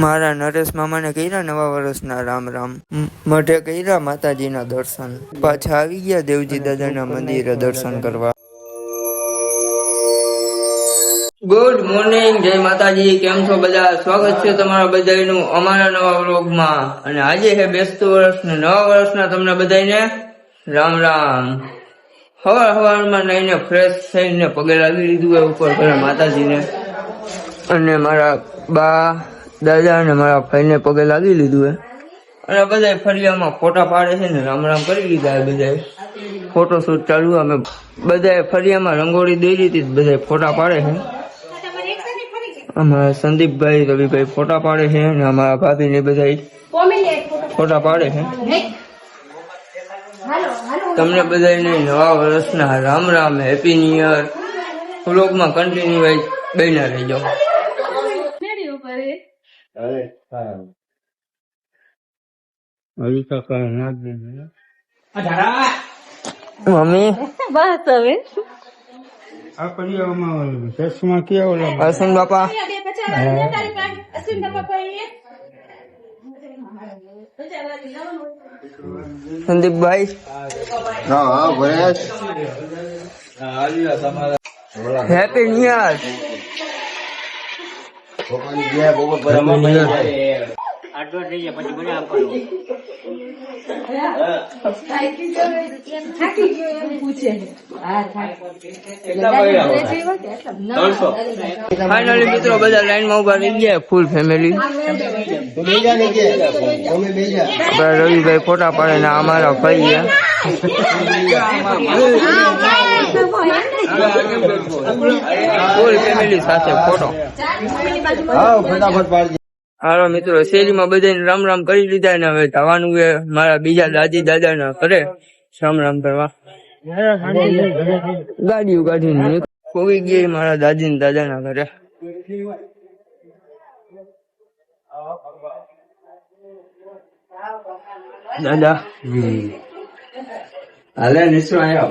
મારા નરેશ મામાને કર્યા નવા વર્ષના રામ રામ. મઢે કર્યા માતાજીના દર્શન. પાછા આવી ગયા દેવજી દાદાના મંદિરે દર્શન કરવા. ગુડ મોર્નિંગ જય માતાજી. કેમ છો બધા? સ્વાગત છે તમારા બધાનું અમારા નવા વ્લોગમાં. અને આજે છે બેસતું વર્ષ ને નવા વર્ષના તમને બધાને રામ રામ. હવાર હવારમાં નહીને ફ્રેશ થઈને પગે લાગી લીધું એ ઉપર માતાજીને. અને મારા બા દાદા અને મારા ભાઈને પગે લાગી લીધું હે. અને બધા ફરિયામાં ફોટા પાડે છે ને રામ રામ કરી લીધા બધાએ ફોટો શૂટ ચાલુ, અમે બધાએ ફરિયામાં રંગોળી દઈ દીધી બધા ફોટા પાડે છે. અમારા સંદીપભાઈ, રવિભાઈ ફોટા પાડે છે અને અમારા ભાભી ને બધા ફોટા પાડે છે. તમને બધાને નવા વર્ષના Ram Ram happy new year વ્લોગમાં કન્ટિન્યુ બન્યા રહેજો. મમ્મી? બસ હવે. આ પરિવારમાં ચશ્મા કેવા ઓલા હસન બાપા. સંદીપભાઈ? હેપી ન્યુ યર ફાઇનલી મિત્રો બધા લાઈનમાં ઊભા રહી ગયા ફૂલ ફેમિલી આપણા રવિભાઈ ફોટા પાડે ને અમારા ભાઈ ફોટો હાલો મિત્રો, શેરીમાં બધાને રામ રામ કરી લીધા ને હવે જવાનું છે મારા બીજા દાદી દાદા ના ઘરે. રામ રામ કરવા. ગાડીઓ કાઢીને ખોવી ગઈ મારા દાદી ને દાદા ના ઘરે. દાદા. હાલે નિશ્ચય આવ્યો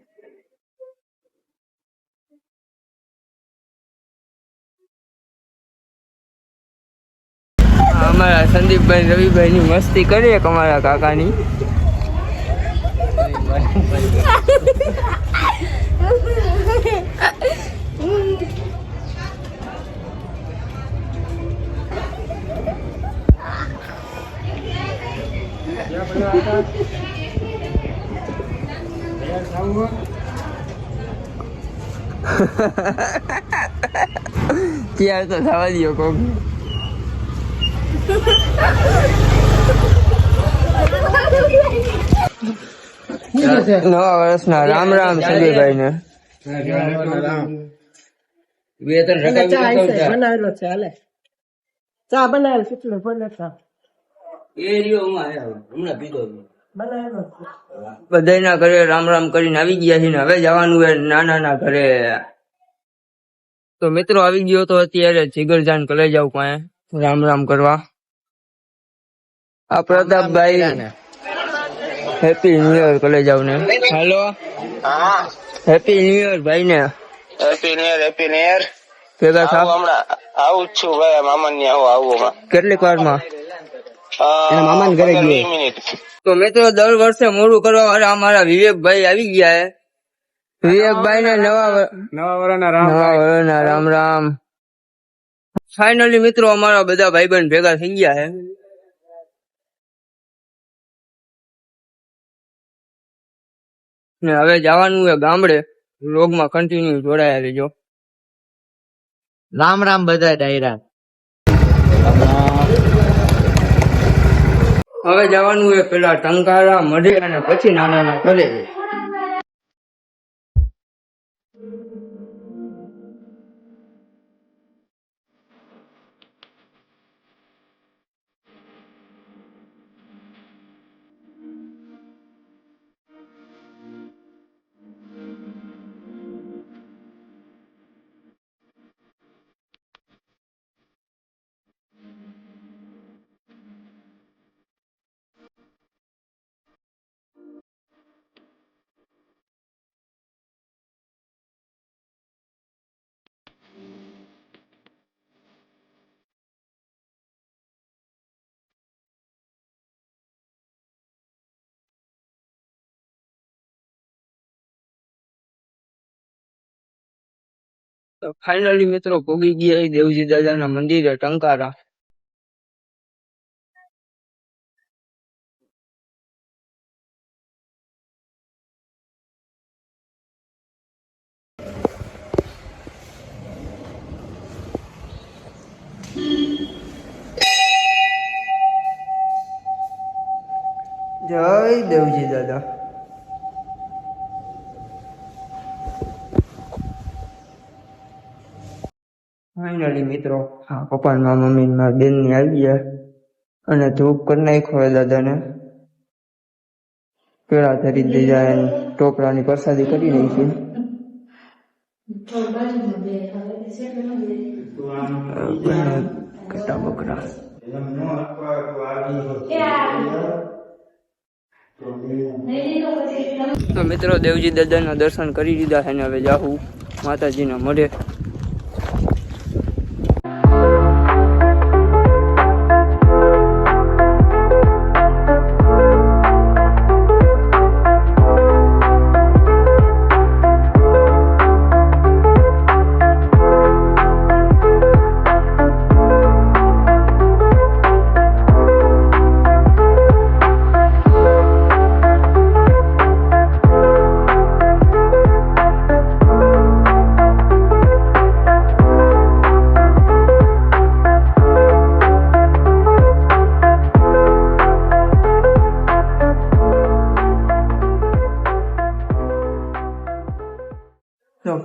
અમારા સંદીપભાઈ રવિભાઈ ની મસ્તી કરીએ એક અમારા કાકાની ત્યારે તો થવા દો કોક નવા રામ રામ સંજયભાઈ ને બધાના ઘરે રામ રામ કરીને આવી ગયા છે ને, હવે જવાનું છે નાના ઘરે. તો મિત્રો આવી ગયો તો અત્યારે જીગરજાન કલે જાવ પાસે રામ રામ કરવા. આ પ્રતાપભાઈ હેપી ન્યુ યર કોલેજ આવને. હેલો હા હેપી ન્યુ યર ભાઈ ને હેપી નેર હેપી નેર ભેગા આવું થાવ હમણાં આવું જ છું ભાઈ મામા ને આવું આવું કેટલીક વારમાં? મામા ઘરે ગયો. તો મિત્રો દર વર્ષે મોડું કરવા વાળા અમારા વિવેકભાઈ આવી ગયા હે. વિવેકભાઈ ને નવા નવા વર્ષના રામ નવા વર્ષના રામ રામ. ફાઇનલી મિત્રો અમારા બધા ભાઈબંધ ભેગા થઈ ગયા છે ને હવે જવાનું છે ગામડે. લોગમાં કન્ટિન્યુ જોડાયા રહેજો. રામ રામ બધા ડાયરા. હવે જવાનું છે પેલા ટંકારા મઢે અને પછી નાના ના કરે તો ફાઇનલી મિત્રો પોગી ગયા દેવજી દાદાના મંદિરે ટંકારા. જય દેવજી દાદા. ફાઇનલી મિત્રો પપ્પા મારા મમ્મી બેનની આવી ગયા અને ધૂપ કરી નાખ્યો દાદાને. પેલા ધરી દીધા એને ટોપરાની પ્રસાદી કરી નાખી. તો મિત્રો દેવજી દાદાના દર્શન કરી દીધા છે હવે જાહું માતાજીના મઢે.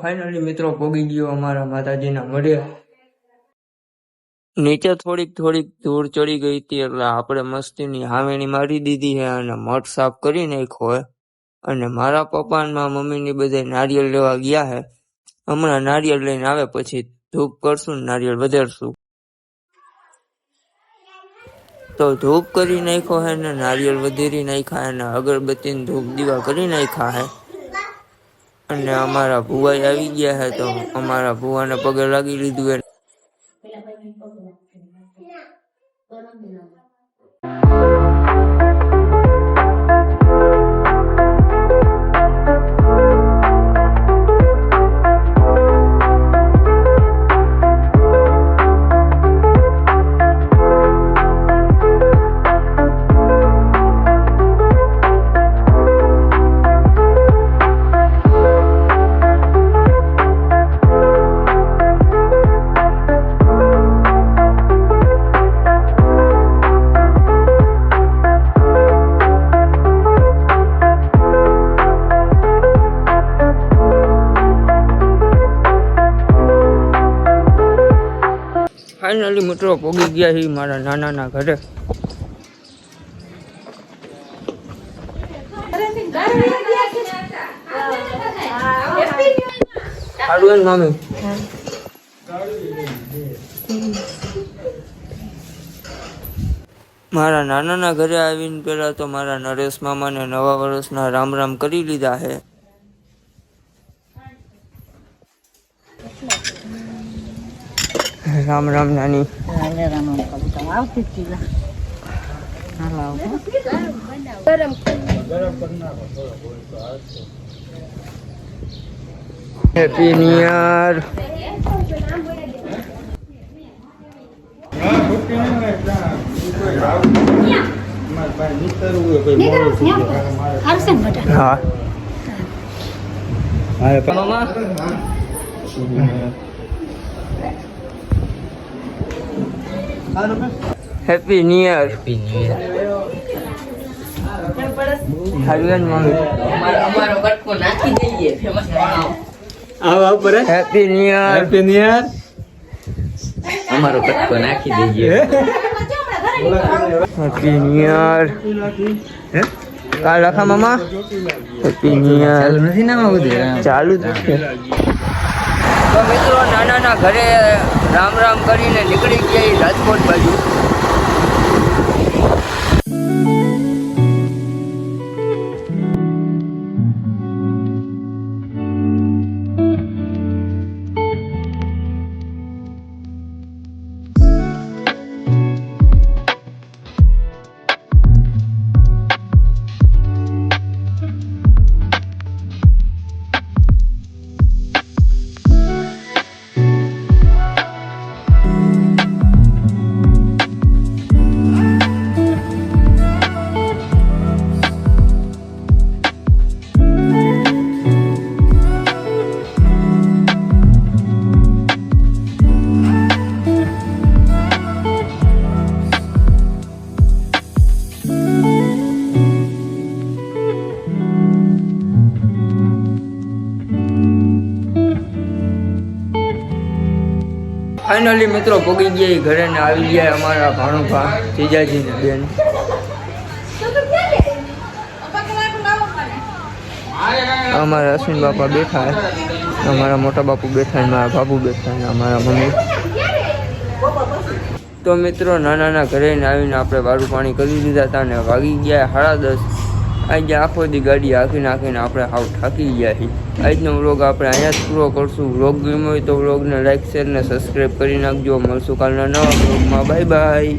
ફાઇનલી મિત્રો, પોગી ગયો અમારા માતાજીના મઢે. નીચે થોડીક થોડીક ધૂળ ચડી ગઈ હતી એટલે આપણે મસ્તીની હાવેણી મારી દીધી છે અને મઠ સાફ કરી નાખ્યો હોય અને મારા પપ્પા અને મારા મમ્મીની બધા નારિયેળ લેવા ગયા છે. હમણાં નારિયેળ લઈને આવે, પછી ધૂપ કરશું નારિયેળ વધારશું. તો ધૂપ કરી નાખ્યો હે ને નારિયેળ વધેરી નાખ્યા અને અગરબત્તીને ધૂપ દીવા કરી નાખ્યા હે અને અમારા ભુવાઈ આવી ગયા હે તો અમારા ભુવાને પગે લાગી લીધું હે ફાઇનલી મિત્રો પોગી ગયા છે મારા નાનાના ઘરે. સારું મામી. મારા નાનાના ઘરે આવીને પેલા તો મારા નરેશ મામાને નવા વર્ષના રામ રામ કરી લીધા છે રામ રામ નાની. હેપી નિયર હા. ના, ખોટી ન હોય, ત્યાં ઈ કોઈ આવું નથી. અમારે પાસે નીકળવું હોય, કોઈ મોડું થઈ જાય. મારે- હા? મારે પાસે- મામા હેપી ન્યુ યર અમારો કટકો નાખી દઈએ. ફેમસ હેપી ન્યુ યર અમારો કટકો નાખી દઈએ હેપી ન્યુ યર કાલ લખા મામા? હેપી ન્યુ યર નથી ના બધું? ચાલુ જ છે. તો મિત્રો નાનાના ઘરે રામ રામ કરીને નીકળી ગયા રાજકોટ બાજુ. ફાઇનલી મિત્રો પગી ગયા ઘરે ને આવી ગયા અમારા ભાણુભા જીજાજી ને બેન. અમારા અશ્વિન બાપા બેઠા અમારા મોટા બાપુ બેઠા ને મારા બાપુ બેઠા ને અમારા મમ્મી. તો મિત્રો, નાના નાના ઘરે આવીને આપણે વારું પાણી કરી દીધા હતા ને વાગી ગયા સાડા દસ. આજે આખો દી ગાડી હાંકી નાખીને આપણે હાવ થાકી ગયા છીએ. આજનો વ્લોગ આપણે અહીંયા જ પૂરો કરશું. વ્લોગ ગમ્યો હોય તો વ્લોગને લાઇક શેર ને સબસ્ક્રાઈબ કરી નાખજો. મળશું કાલના નવા વ્લોગમાં. Bye bye